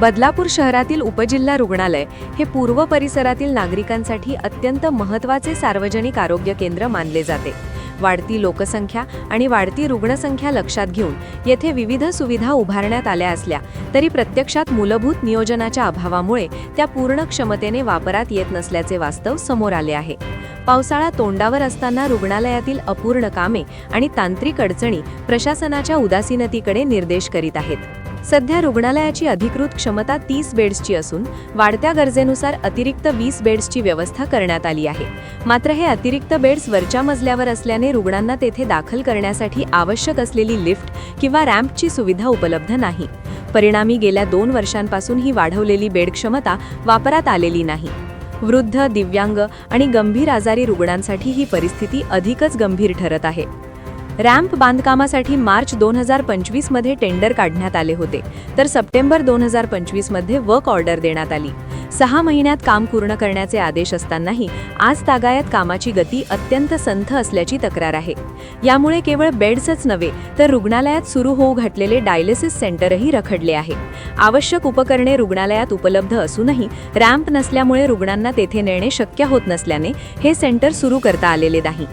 बदलापूर शहरातील उपजिल्हा रुग्णालय हे पूर्व परिसरातील नागरिकांसाठी अत्यंत महत्त्वाचे सार्वजनिक आरोग्य केंद्र मानले जाते. वाढती लोकसंख्या आणि वाढती रुग्णसंख्या लक्षात घेऊन येथे विविध सुविधा उभारण्यात आल्या असल्या तरी प्रत्यक्षात मूलभूत नियोजनाच्या अभावामुळे त्या पूर्ण क्षमतेने वापरात येत नसल्याचे वास्तव समोर आले आहे. पावसाळा तोंडावर असताना रुग्णालयातील अपूर्ण कामे आणि तांत्रिक अडचणी प्रशासनाच्या उदासीनतेकडे निर्देश करीत आहेत. सध्या रुग्णालयाची अधिकृत क्षमता तीस बेड्सची असून वाढत्या गरजेनुसार अतिरिक्त वीस बेड्सची व्यवस्था करण्यात आली आहे. मात्र हे अतिरिक्त बेड्स वरच्या मजल्यावर असल्याने रुग्णांना तेथे दाखल करण्यासाठी आवश्यक असलेली लिफ्ट किंवा रॅम्पची सुविधा उपलब्ध नाही. परिणामी गेल्या दोन वर्षांपासून ही वाढवलेली बेड क्षमता वापरात आलेली नाही. वृद्ध दिव्यांग आणि गंभीर आजारी रुग्णांसाठी ही परिस्थिती अधिकच गंभीर ठरत आहे. रॅम्प बांधकामासाठी मार्च दोन हजार पंचवीसमध्ये टेंडर काढण्यात आले होते. तर सप्टेंबर दोन हजार पंचवीसमध्ये वर्क ऑर्डर देण्यात आली. सहा महिन्यात काम पूर्ण करण्याचे आदेश असतानाही आज तागायत कामाची गती अत्यंत संथ असल्याची तक्रार आहे. यामुळे केवळ बेड्सच नव्हे तर रुग्णालयात सुरू होऊ घातलेले डायलिसिस सेंटरही रखडले आहे. आवश्यक उपकरणे रुग्णालयात उपलब्ध असूनही रॅम्प नसल्यामुळे रुग्णांना तेथे नेणे शक्य होत नसल्याने हे सेंटर सुरू करता आलेले नाही.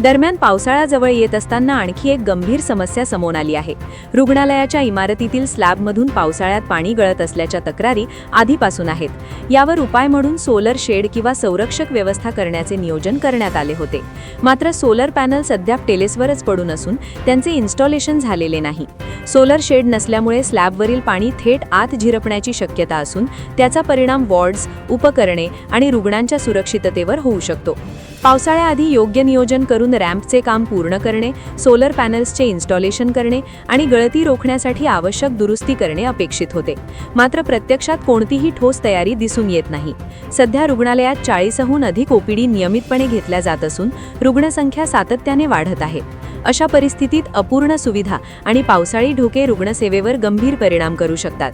दरम्यान पावसाळाजवळ येत असताना आणखी एक गंभीर समस्या समोर आली आहे. रुग्णालयाच्या इमारतीतील स्लॅबमधून पावसाळ्यात पाणी गळत असल्याच्या तक्रारी आधीपासून आहेत. यावर उपाय म्हणून सोलर शेड किंवा संरक्षक व्यवस्था करण्याचे नियोजन करण्यात आले होते. मात्र सोलर पॅनल सध्या टेलेसवरच पडून असून त्यांचे इन्स्टॉलेशन झालेले नाही. सोलर शेड नसल्यामुळे स्लॅबवरील पाणी थेट आत झिरपण्याची शक्यता असून त्याचा परिणाम वॉर्ड्स उपकरणे आणि रुग्णांच्या सुरक्षिततेवर होऊ शकतो. पावसाळ्याआधी योग्य नियोजन करून रॅम्पचे काम पूर्ण करणे सोलर पॅनल्सचे इन्स्टॉलेशन करणे आणि गळती रोखण्यासाठी आवश्यक दुरुस्ती करणे अपेक्षित होते. मात्र प्रत्यक्षात कोणतीही ठोस तयारी दिसून येत नाही. सध्या रुग्णालयात चाळीसहून अधिक ओपीडी नियमितपणे घेतल्या जात असून रुग्णसंख्या सातत्याने वाढत आहे. अशा परिस्थितीत अपूर्ण सुविधा आणि पावसाळी ढोके रुग्णसेवेवर गंभीर परिणाम करू शकतात.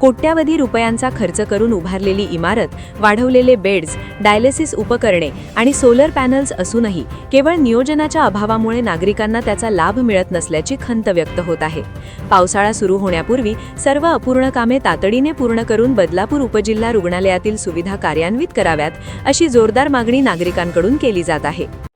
कोट्यावधी रुपयांचा खर्च करून उभारलेली इमारत वाढवलेले बेड्स डायलिसिस उपकरणे आणि सोलर पॅनल्स असूनही केवळ नियोजनाच्या अभावामुळे नागरिकांना त्याचा लाभ मिळत नसल्याची खंत व्यक्त होत आहे. पावसाळा सुरू होण्यापूर्वी सर्व अपूर्ण कामे तातडीने पूर्ण करून बदलापूर उपजिल्हा रुग्णालयातील सुविधा कार्यान्वित कराव्यात अशी जोरदार मागणी नागरिकांकडून केली जात आहे.